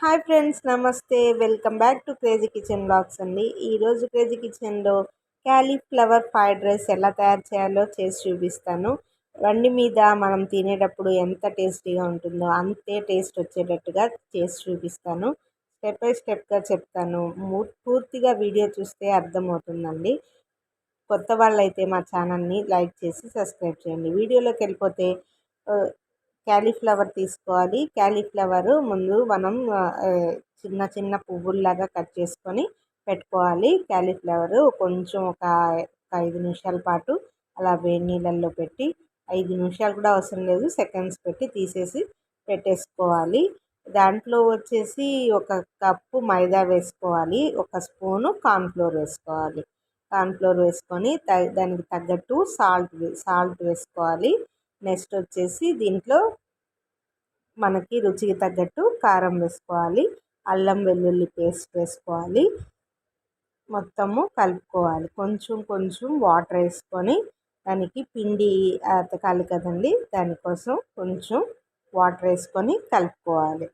Hi friends నమస్తే. Welcome back to crazy kitchen blogs అండి. ఈరోజు క్రేజీ కిచెన్లో క్యాలీఫ్లవర్ ఫ్రైడ్ రైస్ ఎలా తయారు చేయాలో చేసి చూపిస్తాను. వండి మీద మనం తినేటప్పుడు ఎంత టేస్టీగా ఉంటుందో అంతే టేస్ట్ వచ్చేటట్టుగా చేసి చూపిస్తాను. స్టెప్ బై స్టెప్గా చెప్తాను. పూర్తిగా వీడియో చూస్తే అర్థమవుతుందండి. కొత్త వాళ్ళైతే మా ఛానల్ని లైక్ చేసి సబ్స్క్రైబ్ చేయండి. వీడియోలోకి వెళ్ళిపోతే క్యాలీఫ్లవర్ తీసుకోవాలి. క్యాలీఫ్లవరు ముందు మనం చిన్న చిన్న పువ్వుల్లాగా కట్ చేసుకొని పెట్టుకోవాలి. క్యాలీఫ్లవరు కొంచెం ఒక ఐదు నిమిషాల పాటు అలా వేడి నీళ్ళల్లో పెట్టి ఐదు నిమిషాలు కూడా అవసరం లేదు. సెకండ్స్ పెట్టి తీసేసి పెట్టేసుకోవాలి. దాంట్లో వచ్చేసి ఒక కప్పు మైదా వేసుకోవాలి. ఒక స్పూను కార్న్ఫ్లోర్ వేసుకోవాలి. కార్న్ఫ్లోర్ వేసుకొని దానికి తగ్గట్టు సాల్ట్ సాల్ట్ వేసుకోవాలి. నెక్స్ట్ వచ్చేసి దీంట్లో మనకి రుచికి తగ్గట్టు కారం వేసుకోవాలి అల్లం వెల్లుల్లి పేస్ట్ వేసుకోవాలి మొత్తము కలుపుకోవాలి. కొంచెం కొంచెం వాటర్ వేసుకొని దానికి పిండి అతకాలి కదండి దానికోసం కొంచెం వాటర్ వేసుకొని కలుపుకోవాలి.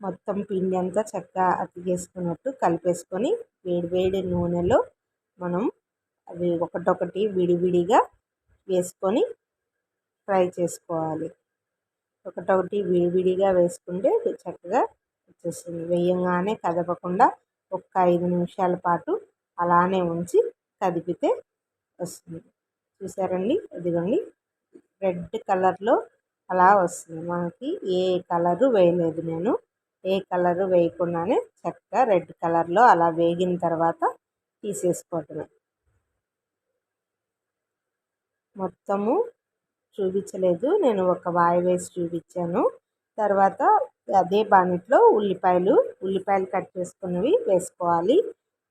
మొత్తం పిండి అంతా చక్కగా అతికేసుకున్నట్టు కలిపేసుకొని వేడివేడి నూనెలో మనం అవి ఒకటొకటి విడివిడిగా వేసుకొని ఫ్రై చేసుకోవాలి. ఒకటొకటి విడివిడిగా వేసుకుంటే చక్కగా వచ్చేస్తుంది. వేయంగానే కదపకుండా ఒక ఐదు నిమిషాల పాటు అలానే ఉంచి కదిపితే వస్తుంది. చూసారండి? ఇదిగోండి. రెడ్ కలర్లో అలా వస్తుంది. మనకి ఏ కలరు వేయలేదు నేను. ఏ కలరు వేయకుండానే చక్కగా రెడ్ కలర్లో అలా వేగిన తర్వాత తీసేసుకోవటమే మొత్తము చూపించలేదు. నేను ఒక వాయి వేసి చూపించాను. తర్వాత అదే బాణిట్లో ఉల్లిపాయలు ఉల్లిపాయలు కట్ చేసుకున్నవి వేసుకోవాలి.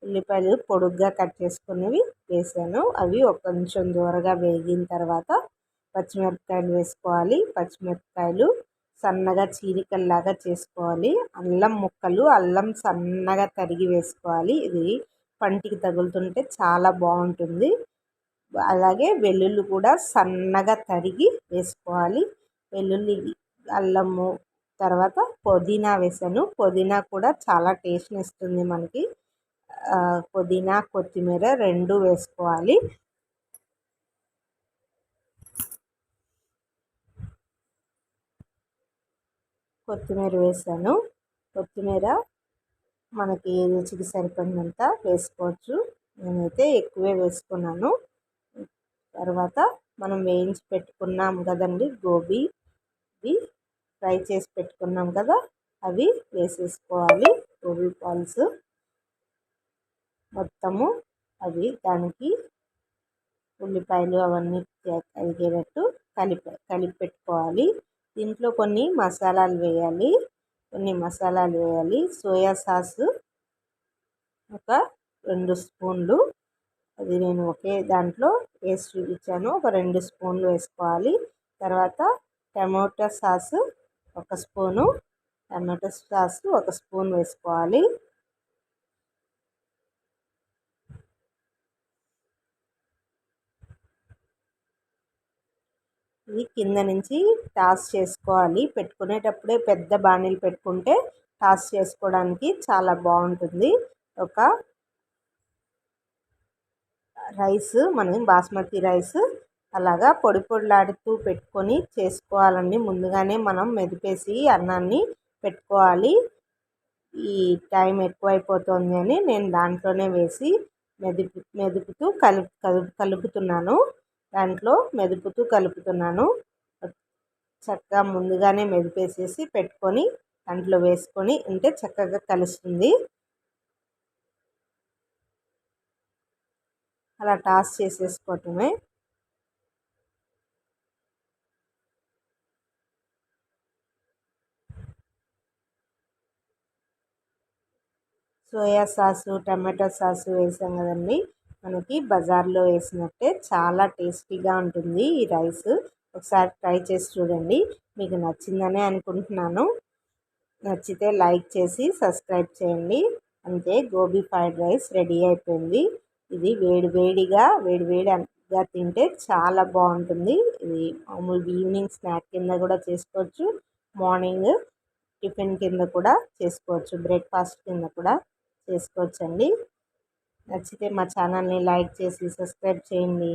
ఉల్లిపాయలు పొడుగ్గా కట్ చేసుకున్నవి వేసాను. అవి ఒక కొంచెం దూరగా వేగిన తర్వాత పచ్చిమిరపకాయలు వేసుకోవాలి. పచ్చిమిరపకాయలు సన్నగా చీలికల్లాగా చేసుకోవాలి. అల్లం ముక్కలు అల్లం సన్నగా తరిగి వేసుకోవాలి. ఇది పంటికి తగులుతుంటే చాలా బాగుంటుంది. అలాగే వెల్లుల్లి కూడా సన్నగా తరిగి వేసుకోవాలి. వెల్లుల్లి అల్లము తర్వాత పుదీనా వేసాను. పుదీనా కూడా చాలా టేస్ట్ని ఇస్తుంది మనకి. పుదీనా కొత్తిమీర రెండు వేసుకోవాలి. కొత్తిమీర వేసాను. కొత్తిమీర మనకి రుచికి సరిపడినంత వేసుకోవచ్చు. నేనైతే ఎక్కువే వేసుకున్నాను. తర్వాత మనం వేయించి పెట్టుకున్నాం కదండి గోబీ. ఫ్రై చేసి పెట్టుకున్నాం కదా అవి వేసేసుకోవాలి. గోబీ పాల్స్ మొత్తము అవి దానికి ఉల్లిపాయలు అవన్నీ కలిగేటట్టు కలిపి కలిపి పెట్టుకోవాలి. దీంట్లో కొన్ని మసాలాలు వేయాలి. కొన్ని మసాలాలు వేయాలి. సోయా సాస్ ఒక రెండు స్పూన్లు. అది నేను ఒకే దాంట్లో వేసి చూపించాను ఒక రెండు స్పూన్లు వేసుకోవాలి. తర్వాత టమోటా సాస్ ఒక స్పూను టమాటో సాస్ ఒక స్పూన్ వేసుకోవాలి. ఇది కింద నుంచి టాస్ చేసుకోవాలి. పెట్టుకునేటప్పుడే పెద్ద బాణీలు పెట్టుకుంటే టాస్ చేసుకోవడానికి చాలా బాగుంటుంది. ఒక రైస్ మనం బాస్మతి రైస్ అలాగా పొడి పొడిలాడుతూ పెట్టుకొని చేసుకోవాలండి. ముందుగానే మనం మెదిపేసి అన్నాన్ని పెట్టుకోవాలి. ఈ టైం ఎక్కువైపోతుంది అని నేను దాంట్లోనే వేసి మెదిపి మెదుపుతూ కలుపు కలుపుతున్నాను. దాంట్లో మెదుపుతూ కలుపుతున్నాను. చక్కగా ముందుగానే మెదిపేసేసి పెట్టుకొని దాంట్లో వేసుకొని ఉంటే చక్కగా కలుస్తుంది. అలా టాస్ చేసేసుకోవటమే. సోయా సాసు టమాటో సాసు వేసాం కదండి. మనకి బజార్లో వేసినట్టే చాలా టేస్టీగా ఉంటుంది ఈ రైస్. ఒకసారి ట్రై చేసి చూడండి. మీకు నచ్చిందనే అనుకుంటున్నాను. నచ్చితే లైక్ చేసి సబ్స్క్రైబ్ చేయండి. అంతే గోబీ ఫ్రైడ్ రైస్ రెడీ అయిపోయింది. ఇది వేడి వేడిగా వేడి తింటే చాలా బాగుంటుంది. ఇది మామూలు ఈవినింగ్ స్నాక్ కింద కూడా చేసుకోవచ్చు. మార్నింగ్ టిఫిన్ కింద కూడా చేసుకోవచ్చు. బ్రేక్ఫాస్ట్ కింద కూడా చేసుకోవచ్చండి. నచ్చితే మా ఛానల్ని లైక్ చేసి సబ్స్క్రైబ్ చేయండి.